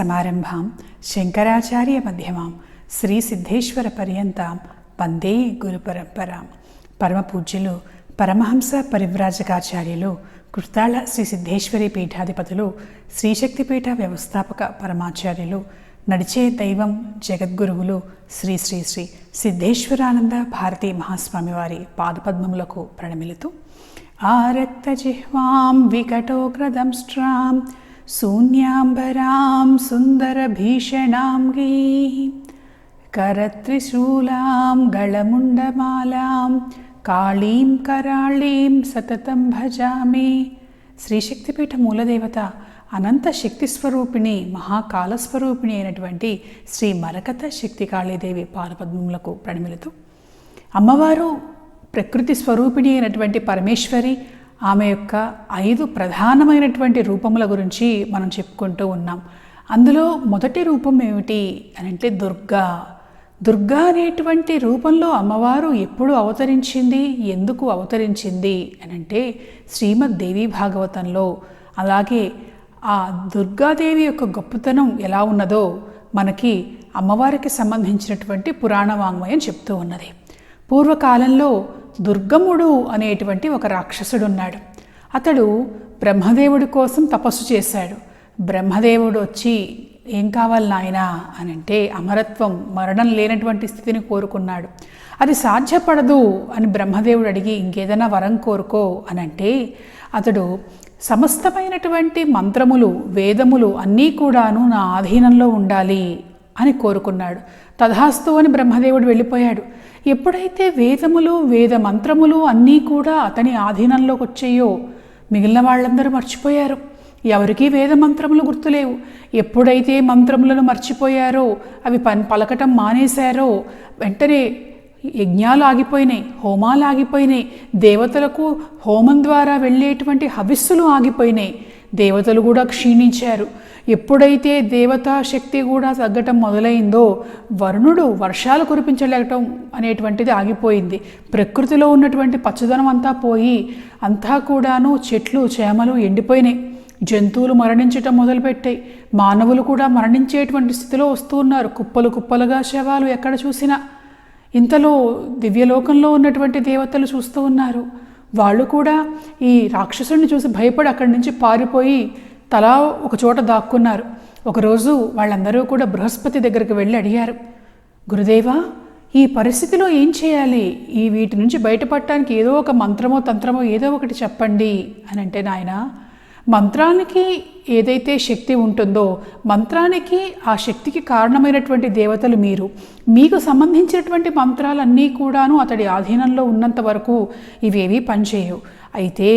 సమారంభాం. శంకరాచార్య మధ్యమాం శ్రీ సిద్ధేశ్వర పర్యంతం వందే గురు పరంపరాం పరమపూజ్యులు పరమహంస పరివ్రాజకాచార్యులు కృతాళ శ్రీ సిద్ధేశ్వరి పీఠాధిపతులు శ్రీశక్తిపీఠ వ్యవస్థాపక పరమాచార్యులు నడిచే దైవం జగద్గురువులు శ్రీ శ్రీ శ్రీ సిద్ధేశ్వరానంద భారతీ మహాస్వామివారి పాదపద్మములకు ప్రణమిలుతూ ఆరక్తజిహ్వాం వికటోగ్రదంష్ట్రాం శూన్యాంబరాం సుందరభీషణాం గీం करत्रिशूलां गळमुण्डमालां కాళీం కరాళీం సతతం భజామి శ్రీశక్తిపీఠ మూలదేవత అనంత శక్తి స్వరూపిణి మహాకాల స్వరూపిణి అయినటువంటి శ్రీ మరకత శక్తి కాళీదేవి పాదపద్మములకు ప్రణమిలుతూ అమ్మవారు ప్రకృతి స్వరూపిణి అయినటువంటి పరమేశ్వరి ఆమె యొక్క ఐదు ప్రధానమైనటువంటి రూపముల గురించి మనం చెప్పుకుంటూ ఉన్నాం అందులో మొదటి రూపం ఏమిటి అని అంటే దుర్గా. దుర్గా అనేటువంటి రూపంలో అమ్మవారు ఎప్పుడు అవతరించింది ఎందుకు అవతరించింది అని అంటే శ్రీమద్ దేవి భాగవతంలో. అలాగే ఆ దుర్గాదేవి యొక్క గొప్పతనం ఎలా ఉన్నదో మనకి అమ్మవారికి సంబంధించినటువంటి పురాణ వాంగ్మయం చెప్తూ ఉన్నది. పూర్వకాలంలో దుర్గముడు అనేటువంటి ఒక రాక్షసుడు ఉన్నాడు అతడు బ్రహ్మదేవుడి కోసం తపస్సు చేశాడు. బ్రహ్మదేవుడు వచ్చి ఏం కావాలి నాయనా అని అంటే అమరత్వం మరణం లేనటువంటి స్థితిని కోరుకున్నాడు. అది సాధ్యపడదు అని బ్రహ్మదేవుడు అడిగి ఇంకేదైనా వరం కోరుకో అని అంటే అతడు సమస్తమైనటువంటి మంత్రములు వేదములు అన్నీ కూడాను నా ఆధీనంలో ఉండాలి అని కోరుకున్నాడు. తథాస్తు అని బ్రహ్మదేవుడు వెళ్ళిపోయాడు. ఎప్పుడైతే వేదములు వేద మంత్రములు అన్నీ కూడా అతని ఆధీనంలోకి వచ్చాయో మిగిలిన వాళ్ళందరూ మర్చిపోయారు. ఎవరికీ వేద మంత్రములు గుర్తులేవు. ఎప్పుడైతే మంత్రములను మర్చిపోయారో అవి పని పలకటం మానేశారో వెంటనే యజ్ఞాలు ఆగిపోయినాయి హోమాలు ఆగిపోయినాయి. దేవతలకు హోమం ద్వారా వెళ్ళేటువంటి హవిస్సులు ఆగిపోయినాయి. దేవతలు కూడా క్షీణించారు. ఎప్పుడైతే దేవతా శక్తి కూడా తగ్గటం మొదలైందో వరుణుడు వర్షాలు కురిపించలేకటం అనేటువంటిది ఆగిపోయింది. ప్రకృతిలో ఉన్నటువంటి పచ్చదనం అంతా పోయి అంతా కూడాను చెట్లు చేమలు ఎండిపోయినాయి. జంతువులు మరణించటం మొదలుపెట్టాయి. మానవులు కూడా మరణించేటువంటి స్థితిలో వస్తూ ఉన్నారు. కుప్పలు కుప్పలుగా శవాలు ఎక్కడ చూసినా. ఇంతలో దివ్యలోకంలో ఉన్నటువంటి దేవతలు చూస్తూ ఉన్నారు. వాళ్ళు కూడా ఈ రాక్షసుని చూసి భయపడి అక్కడి నుంచి పారిపోయి తలా ఒక చోట దాక్కున్నారు. ఒకరోజు వాళ్ళందరూ కూడా బృహస్పతి దగ్గరికి వెళ్ళి అడిగారు గురుదేవా ఈ పరిస్థితిలో ఏం చేయాలి? ఈ వీటి నుంచి బయటపడటానికి ఏదో ఒక మంత్రమో తంత్రమో ఏదో ఒకటి చెప్పండి. అని అంటే నాయన మంత్రానికి ఏదైతే శక్తి ఉంటుందో మంత్రానికి ఆ శక్తికి కారణమైనటువంటి దేవతలు మీరు. మీకు సంబంధించినటువంటి మంత్రాలన్నీ కూడాను అతడి ఆధీనంలో ఉన్నంత వరకు ఇవేవి పనిచేయవు. అయితే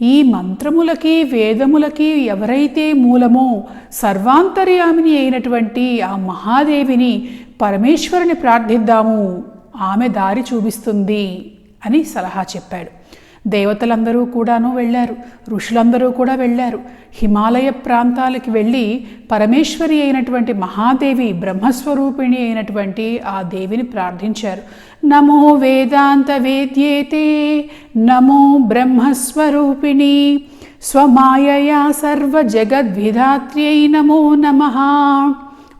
ఈ మంత్రములకి వేదములకి ఎవరైతే మూలమో సర్వాంతర్యామిని అయినటువంటి ఆ మహాదేవిని పరమేశ్వరుని ప్రార్థిద్దాము ఆమె దారి చూపిస్తుంది అని సలహా చెప్పాడు. దేవతలందరూ కూడాను వెళ్ళారు ఋషులందరూ కూడా వెళ్ళారు. హిమాలయ ప్రాంతాలకి వెళ్ళి పరమేశ్వరి అయినటువంటి మహాదేవి బ్రహ్మస్వరూపిణి అయినటువంటి ఆ దేవిని ప్రార్థించారు. నమో వేదాంత వేద్యేతే నమో బ్రహ్మస్వరూపిణి స్వమాయయా సర్వ జగద్విధాత్ర్యై నమో నమ.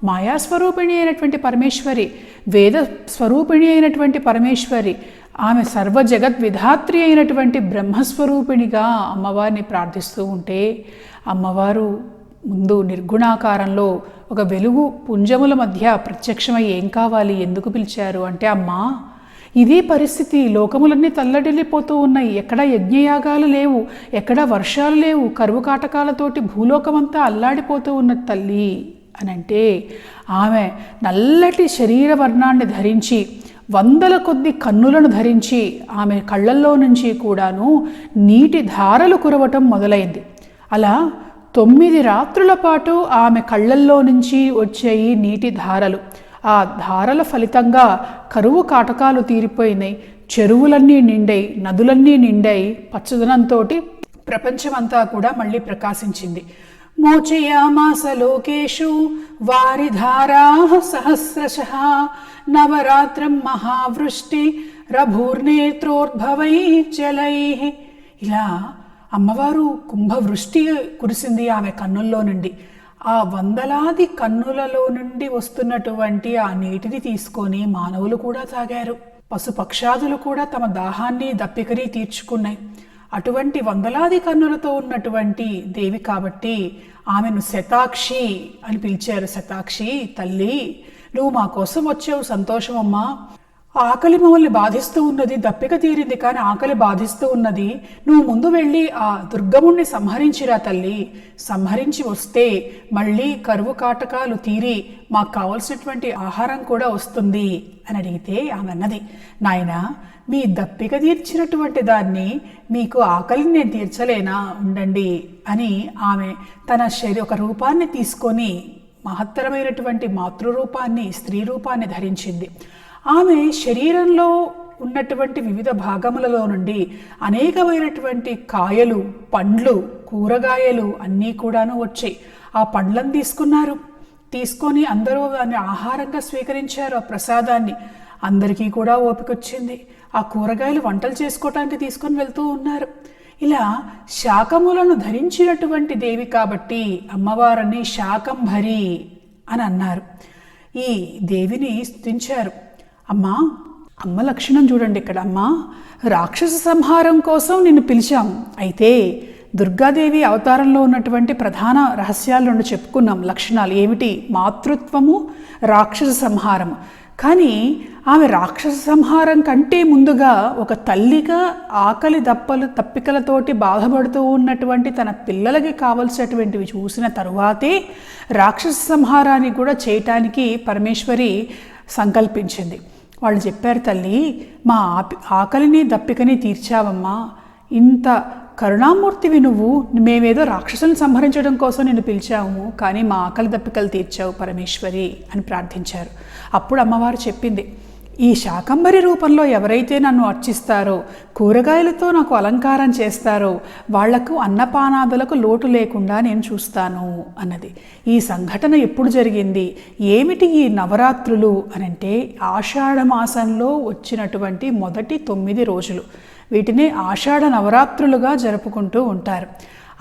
మాయాస్వరూపిణి అయినటువంటి పరమేశ్వరి వేద స్వరూపిణి అయినటువంటి పరమేశ్వరి ఆమె సర్వ జగద్విధాత్రి అయినటువంటి బ్రహ్మస్వరూపిణిగా అమ్మవారిని ప్రార్థిస్తూ ఉంటే అమ్మవారు ముందు నిర్గుణాకారంలో ఒక వెలుగు పుంజముల మధ్య ప్రత్యక్షమై ఏం కావాలి ఎందుకు పిలిచారు అంటే అమ్మా ఇదే పరిస్థితి లోకములన్నీ తల్లడిల్లిపోతూ ఉన్నాయి. ఎక్కడ యజ్ఞయాగాలు లేవు ఎక్కడ వర్షాలు లేవు కరువు కాటకాలతోటి భూలోకమంతా అల్లాడిపోతూ ఉన్న తల్లి. అని అంటే ఆమె నల్లటి శరీర వర్ణాన్ని ధరించి వందల కొద్ది కన్నులను ధరించి ఆమె కళ్ళల్లో నుంచి కూడాను నీటి ధారలు కురవటం మొదలైంది. అలా తొమ్మిది రాత్రుల పాటు ఆమె కళ్ళల్లో నుంచి వచ్చాయి నీటి ధారలు. ఆ ధారల ఫలితంగా కరువు కాటకాలు తీరిపోయినాయి. చెరువులన్నీ నిండాయి నదులన్నీ నిండాయి. పచ్చదనంతో ప్రపంచమంతా కూడా మళ్ళీ ప్రకాశించింది. మోచయామాస లోకేషు వారిధారా సహస్రశ నవరాత్రం మహావృష్టి రభూర్నేత్రోద్భవై జలై ఇలా అమ్మవారు కుంభవృష్టి కురిసింది ఆమె కన్నుల్లో నుండి. ఆ వందలాది కన్నులలో నుండి వస్తున్నటువంటి ఆ నీటిని తీసుకొని మానవులు కూడా తాగారు. పశుపక్షాదులు కూడా తమ దాహాన్ని దప్పికని తీర్చుకున్నాయి. అటువంటి వందలాది కన్నులతో ఉన్నటువంటి దేవి కాబట్టి ఆమెను శతాక్షి అని పిలిచారు. శతాక్షి తల్లి నువ్వు మా కోసం వచ్చావు. సంతోషమమ్మా ఆకలి మమ్మల్ని బాధిస్తూ ఉన్నది దప్పిక తీరింది కానీ ఆకలి బాధిస్తూ ఉన్నది. నువ్వు ముందు వెళ్ళి ఆ దుర్గముణ్ణి సంహరించిరా తల్లి. సంహరించి వస్తే మళ్ళీ కరువు కాటకాలు తీరి మాకు కావలసినటువంటి ఆహారం కూడా వస్తుంది అని అడిగితే ఆమె అన్నది. నాయనా మీ దప్పిక తీర్చినటువంటి దాన్ని మీకు ఆకలిని నేను తీర్చలేనా? ఉండండి అని ఆమె తన శరీ ఒక రూపాన్ని తీసుకొని మహత్తరమైనటువంటి మాతృరూపాన్ని స్త్రీ రూపాన్ని ధరించింది. ఆమె శరీరంలో ఉన్నటువంటి వివిధ భాగములలో నుండి అనేకమైనటువంటి కాయలు పండ్లు కూరగాయలు అన్నీ కూడాను వచ్చాయి. ఆ పండ్లను తీసుకున్నారు. తీసుకొని అందరూ దాన్ని ఆహారంగా స్వీకరించారు ఆ ప్రసాదాన్ని. అందరికీ కూడా ఓపిక వచ్చింది ఆ కూరగాయలు వంటలు చేసుకోవటానికి తీసుకొని వెళ్తూ ఉన్నారు. ఇలా శాకములను ధరించినటువంటి దేవి కాబట్టి అమ్మవారిని శాకంభరి అని అన్నారు. ఈ దేవిని స్థుతించారు అమ్మా అమ్మ లక్షణం చూడండి ఇక్కడ. అమ్మా రాక్షస సంహారం కోసం నిన్ను పిలిచాం. అయితే దుర్గాదేవి అవతారంలో ఉన్నటువంటి ప్రధాన రహస్యాలను చెప్పుకున్నాం. లక్షణాలు ఏమిటి? మాతృత్వము రాక్షస సంహారము. కానీ ఆమె రాక్షస సంహారం కంటే ముందుగా ఒక తల్లిగా ఆకలి దప్పలు తప్పికలతోటి బాధపడుతూ ఉన్నటువంటి తన పిల్లలకి కావలసినటువంటివి చూసిన తరువాతే రాక్షస సంహారాన్ని కూడా చేయటానికి పరమేశ్వరి సంకల్పించింది. వాళ్ళు చెప్పారు తల్లి మా ఆపి ఆకలిని దప్పికని తీర్చావమ్మా. ఇంత కరుణామూర్తివి నువ్వు మేమేదో రాక్షసులను సంహరించడం కోసం నిన్ను పిలిచాము కానీ మా ఆకలి దప్పికలు తీర్చావు పరమేశ్వరి అని ప్రార్థించారు. అప్పుడు అమ్మవారు చెప్పింది ఈ శాకంబరి రూపంలో ఎవరైతే నన్ను అర్చిస్తారో కూరగాయలతో నాకు అలంకారం చేస్తారో వాళ్ళకు అన్నపానాదులకు లోటు లేకుండా నేను చూస్తాను అన్నది. ఈ సంఘటన ఎప్పుడు జరిగింది? ఏమిటి ఈ నవరాత్రులు? అనంటే ఆషాఢ మాసంలో వచ్చినటువంటి మొదటి తొమ్మిది రోజులు. వీటిని ఆషాఢ నవరాత్రులుగా జరుపుకుంటూ ఉంటారు.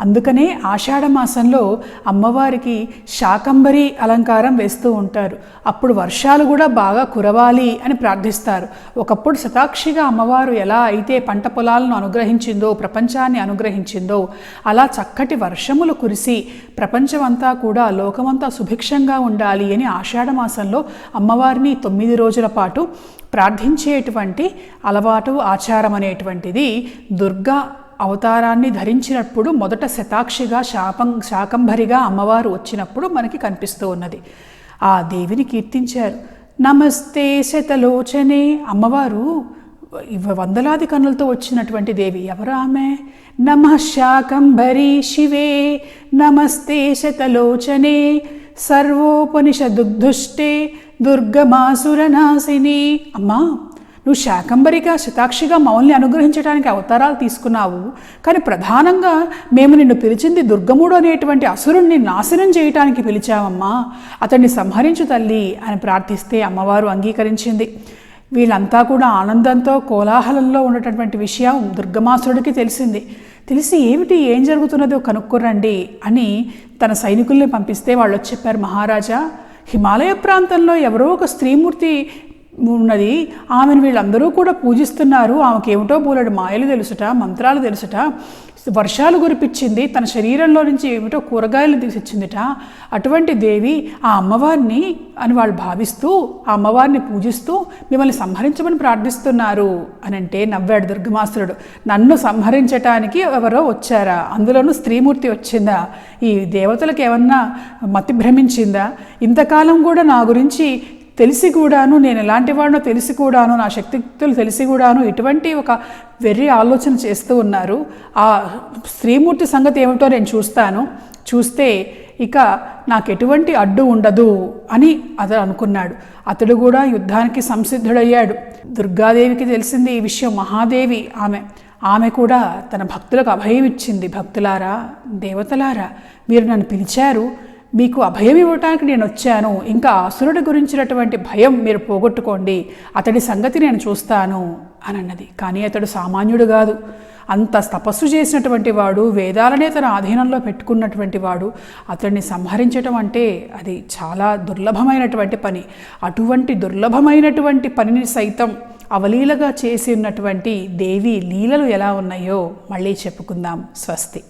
అందుకనే ఆషాఢ మాసంలో అమ్మవారికి శాకంబరి అలంకారం వేస్తూ ఉంటారు. అప్పుడు వర్షాలు కూడా బాగా కురవాలి అని ప్రార్థిస్తారు. ఒకప్పుడు శతాక్షిగా అమ్మవారు ఎలా అయితే పంట పొలాలను అనుగ్రహించిందో ప్రపంచాన్ని అనుగ్రహించిందో అలా చక్కటి వర్షములు కురిసి ప్రపంచమంతా కూడా లోకమంతా సుభిక్షంగా ఉండాలి అని ఆషాఢ మాసంలో అమ్మవారిని తొమ్మిది రోజుల పాటు ప్రార్థించేటువంటి అలవాటు ఆచారం అనేటువంటిది దుర్గా అవతారాన్ని ధరించినప్పుడు మొదట శతాక్షిగా శాపం శాకంభరిగా అమ్మవారు వచ్చినప్పుడు మనకి కనిపిస్తూ ఉన్నది. ఆ దేవిని కీర్తించారు. నమస్తే శతలోచనే. అమ్మవారు వందలాది కన్నులతో వచ్చినటువంటి దేవి. ఎవరు ఆమె నమ శాకంభరి శివే. నమస్తే శతలోచనే. సర్వోపనిషదుగ్ధుష్టే దుర్గమాసురనాశిని. అమ్మా! నువ్వు శాకంబరిగా శతాక్షిగా మమ్మల్ని అనుగ్రహించడానికి అవతారాలు తీసుకున్నావు. కానీ ప్రధానంగా మేము నిన్ను పిలిచింది దుర్గముడు అనేటువంటి అసురుణ్ణి నాశనం చేయటానికి పిలిచావమ్మా. అతన్ని సంహరించు తల్లి అని ప్రార్థిస్తే అమ్మవారు అంగీకరించింది. వీళ్ళంతా కూడా ఆనందంతో కోలాహలంలో ఉన్నటువంటి విషయం దుర్గమాసురుడికి తెలిసింది. తెలిసి ఏమిటి ఏం జరుగుతున్నదో కనుక్కోరండి అని తన సైనికుల్ని పంపిస్తే వాళ్ళు చెప్పారు మహారాజా హిమాలయ ప్రాంతంలో ఎవరో ఒక స్త్రీమూర్తి ఉన్నది. ఆమెను వీళ్ళందరూ కూడా పూజిస్తున్నారు. ఆమెకి ఏమిటో బోలెడు మాయలు తెలుసుట మంత్రాలు తెలుసుట వర్షాలు కురిపించింది తన శరీరంలో నుంచి ఏమిటో కూరగాయలు తీసిచ్చిందిట. అటువంటి దేవి ఆ అమ్మవారిని అని వాళ్ళు భావిస్తూ ఆ అమ్మవారిని పూజిస్తూ మిమ్మల్ని సంహరించమని ప్రార్థిస్తున్నారు అని అంటే నవ్వాడు దుర్గమాసురుడు. నన్ను సంహరించటానికి ఎవరో వచ్చారా? అందులోనూ స్త్రీమూర్తి వచ్చిందా? ఈ దేవతలకు ఏమన్నా మతి భ్రమించిందా? ఇంతకాలం కూడా నా గురించి తెలిసి కూడాను నేను ఎలాంటి వాడినో తెలిసి కూడాను నా శక్తియుక్తులు తెలిసి కూడాను ఇటువంటి ఒక వెర్రి ఆలోచన చేస్తూ ఉన్నారు. ఆ స్త్రీమూర్తి సంగతి ఏమిటో నేను చూస్తాను. చూస్తే ఇక నాకు ఎటువంటి అడ్డు ఉండదు అని అతడు అనుకున్నాడు. అతడు కూడా యుద్ధానికి సంసిద్ధుడయ్యాడు. దుర్గాదేవికి తెలిసింది ఈ విషయం మహాదేవి. ఆమె ఆమె కూడా తన భక్తులకు అభయం ఇచ్చింది. భక్తులారా దేవతలారా మీరు నన్ను పిలిచారు. మీకు అభయం ఇవ్వటానికి నేను వచ్చాను. ఇంకా అసురుడి గురించినటువంటి భయం మీరు పోగొట్టుకోండి. అతడి సంగతి నేను చూస్తాను అని అన్నది. కానీ అతడు సామాన్యుడు కాదు. అంత తపస్సు చేసినటువంటి వాడు వేదాలనే తన ఆధీనంలో పెట్టుకున్నటువంటి వాడు అతడిని సంహరించటం అంటే అది చాలా దుర్లభమైనటువంటి పని. అటువంటి దుర్లభమైనటువంటి పనిని సైతం అవలీలగా చేసి ఉన్నటువంటి దేవి లీలలు ఎలా ఉన్నాయో మళ్ళీ చెప్పుకుందాం. స్వస్తి.